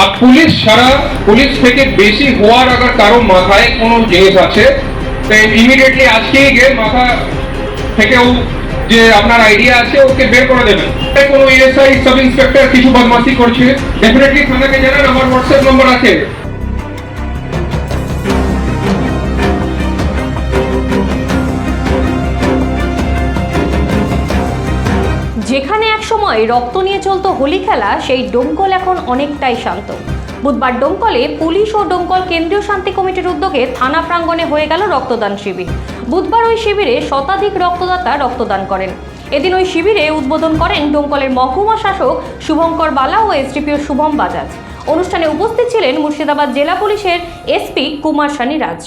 আর police ছাড়া police থেকে বেশি হওয়ার আগার কারও মাথায় কোনো জিনিস আছে? ইমিডিয়েটলি আজকেই গিয়ে মাথা থেকেও যে আপনার আইডিয়া আছে, ওকে বের করে দেবেন। কোনো এএসআই সাব ইন্সপেক্টর কিছু বদমাসি করছে। ডেফিনেটলি থানাকে জানান, আমার হোয়াটসঅ্যাপ নম্বর আছে। যেখানে একসময় রক্ত নিয়ে চলতো হোলি খেলা, সেই ডোমকল এখন অনেকটাই শান্ত। বুধবার ডোমকলে পুলিশ ও ডোমকল কেন্দ্রীয় শান্তি কমিটির উদ্যোগে থানা প্রাঙ্গণে হয়ে গেল রক্তদান শিবির। বুধবার ওই শিবিরে শতাধিক রক্তদাতা রক্তদান করেন। এদিন ওই শিবিরে উদ্বোধন করেন ডোমকলের মহকুমা শাসক শুভঙ্কর বালা ও এসডিপিও শুভম বাজাজ। অনুষ্ঠানে উপস্থিত ছিলেন মুর্শিদাবাদ জেলা পুলিশের এসপি কুমার সানি রাজ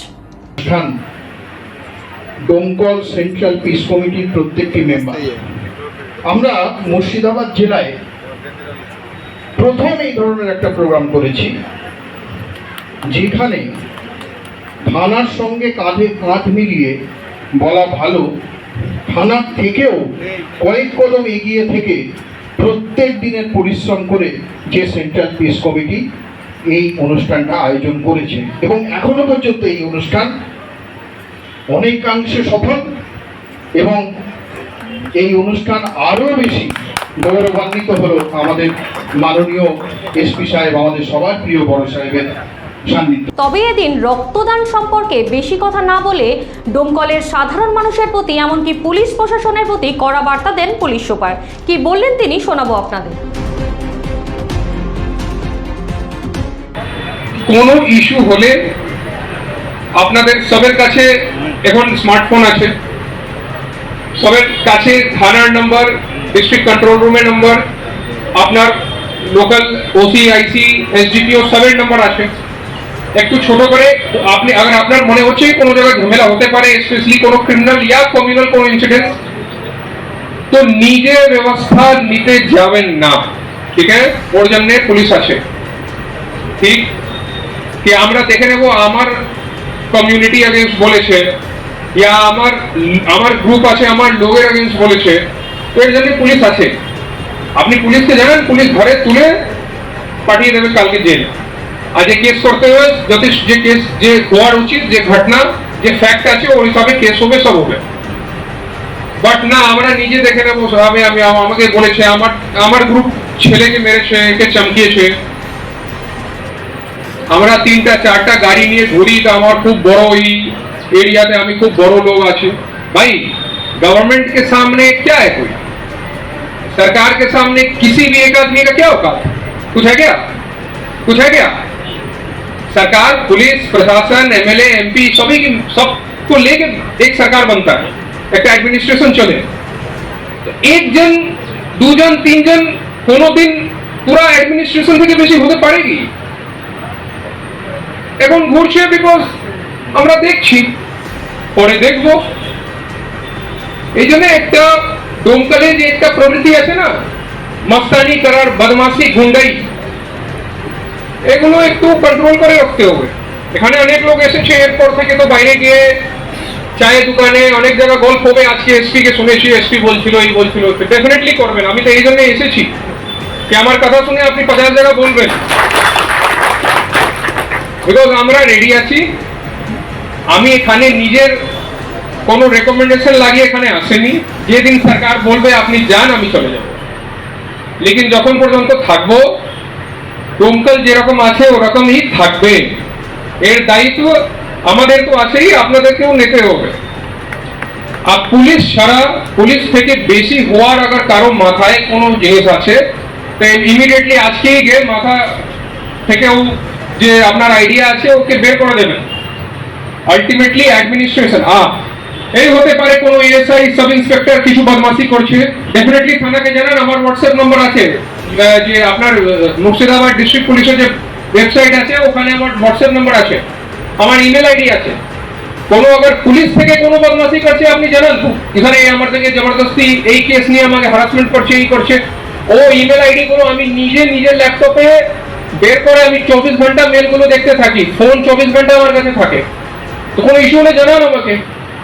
দমকল সেন্ট্রাল পিস কমিটির প্রত্যেকটি মেম্বার আমরা মুর্শিদাবাদ জেলায় প্রথম এই ধরনের একটা প্রোগ্রাম করেছি, যেখানে থানার সঙ্গে কাঁধে কাঁধ মিলিয়ে বলা ভালো, থানার থেকেও কয়েক কদম এগিয়ে থেকে প্রত্যেক দিনের পরিশ্রম করে যে সেন্ট্রাল পিস কমিটি এই অনুষ্ঠানটা আয়োজন করেছে। এবং এখনও পর্যন্ত এই অনুষ্ঠান অনেকাংশে সফল এবং এই অনুষ্ঠান আরও বেশি গৌরবান্বিত হলো আমাদের মাননীয় এসপি সাহেব আমাদের সবার প্রিয় বড় সাহেবের তবে এদিন রক্তদান সম্পর্কে বেশি কথা না বলে ডোমকলের সাধারণ মানুষের প্রতি এমনকি পুলিশ প্রশাসনের প্রতি কড়া বার্তা দেন পুলিশ সুপার। কি বললেন তিনি শোনাবো আপনাদের। কোনো ইস্যু হলে আপনাদের সবের কাছে এখন স্মার্টফোন আছে। তবে কাছে থানার নম্বর ডিস্ট্রিক্ট কন্ট্রোল রুমের নম্বর, আপনার লোকাল ওসি আইসি এসডিপিও সবের নম্বর আছে। একটু ছোট করে আপনি আগে আপনার মনে হচ্ছে কোনো জায়গায় ঝামেলা হতে পারে স্পেশালি কোনো ক্রিমিনাল ইয়া কমিউনাল কোনো ইনসিডেন্ট তো নিজে ব্যবস্থা নিতে যাবেন না। ঠিক আছে? ওর জন্য পুলিশ আছে। ঠিক? কি আমরা দেখে নেব? আমার কমিউনিটি আগে বলেছে ইয়া আমার আমার গ্রুপ আছে, আমার লোকের এগেন্স্ট বলেছে। এর জন্য পুলিশ আছে। আপনি পুলিশকে জানান, পুলিশ ঘরে তুলে পাঠিয়ে দেবে কালকে জেল। আর যে কেস করতে হবে যথেষ্ট যে কেস যে হওয়ার উচিত, যে ঘটনা, যে ফ্যাক্ট আছে, ওই হিসাবে কেস হবে, সব হবে। বাট না, আমরা নিজে দেখে নেব আমি আমি, আমাকে বলেছে, আমার আমার গ্রুপ ছেলেকে মেরেছে, একে চমকিয়েছে। আমরা তিনটা, চারটা গাড়ি নিয়ে ঘুরি তো আমার খুব বড় ওই एरिया এরিয়াতে हमें खूब बड़ो लोग आ भाई गवर्नमेंट के सामने क्या है कोई? सरकार के सामने किसी भी एक आदमी का क्या औकात कुछ है क्या? कुछ है क्या? सरकार, पुलिस, प्रशासन एमएलए एमपी सभी की सबको लेके एक सरकार बनता है। एक तो एडमिनिस्ट्रेशन चले। तो एक जन, दो जन, तीन जन कोनो दिन पूरा एडमिनिस्ट्रेशन से बेची होते पड़ेगी। एवं घूर ঘুরছে বিকজ আমরা দেখছি পরে দেখব। এই জন্য একটা ডোমকালে যে একটা প্রবৃত্তি আছে না, মস্তানি করার বদমাসি গুন্ডাই, এগুলো একটু কন্ট্রোল করে রাখতে হবে। এখানে অনেক লোক এসেছে, এরপর থেকে তো বাইরে গিয়ে চায়ের দোকানে অনেক জায়গা গল্প হবে। আজকে এসপি কে শুনেছি, এসপি বলছিল, এই বলছিল ডেফিনেটলি করবেন। আমি তো এই জন্য এসেছি। কি আমার কথা শুনে আপনি পঞ্চাশ জায়গা বলবেন। বিকজ আমরা রেডি আছি। আমি এখানে নিজের কোনো রেকমেন্ডেশন লাগিয়ে এখানে আসেনি। যেদিন সরকার বলবে আপনি যান, আমি চলে যাব। লেকিন যখন পর্যন্ত থাকব দমকল যেরকম আছে ওরকমই থাকবে। এর দায়িত্ব আমাদের তো আছেই, আপনাদেরকেও নিতে হবে। আর পুলিশ ছাড়া, পুলিশ থেকে বেশি হওয়ার আগার কারও মাথায় কোনো জিনিস আছে। তো ইমিডিয়েটলি আজকেই গিয়ে মাথা থেকেও যে আপনার আইডিয়া আছে, ওকে বের করে দেবেন। আলটিমেটলি অ্যাডমিনিস্ট্রেশন আ এই হতে পারে কোনো এএসআই সাব ইন্সপেক্টর কিছু বদমাশি করছে। ডেফিনেটলি থানাকে জানান, আমার হোয়াটসঅ্যাপ নম্বর আছে। যে আপনার মুর্শিদাবাদ ডিস্ট্রিক্ট পুলিশের যে ওয়েবসাইট আছে, ওখানে আমার হোয়াটসঅ্যাপ নম্বর আছে। আমার ইমেল আইডি আছে। কোনো আবার পুলিশ থেকে কোনো বদমাশি করছে, আপনি জানান। এখানে আমার থেকে জবরদস্তি, এই কেস নিয়ে আমাকে হ্যারাসমেন্ট করছে, এই করছে। ও ইমেল আইডি গুলো আমি নিজে নিজের ল্যাপটপে বের করে আমি চব্বিশ ঘণ্টা মেলগুলো দেখতে থাকি। ফোন চব্বিশ ঘণ্টা আমার কাছে থাকে। তো কোনো ইস্যু হলে জানান আমাকে।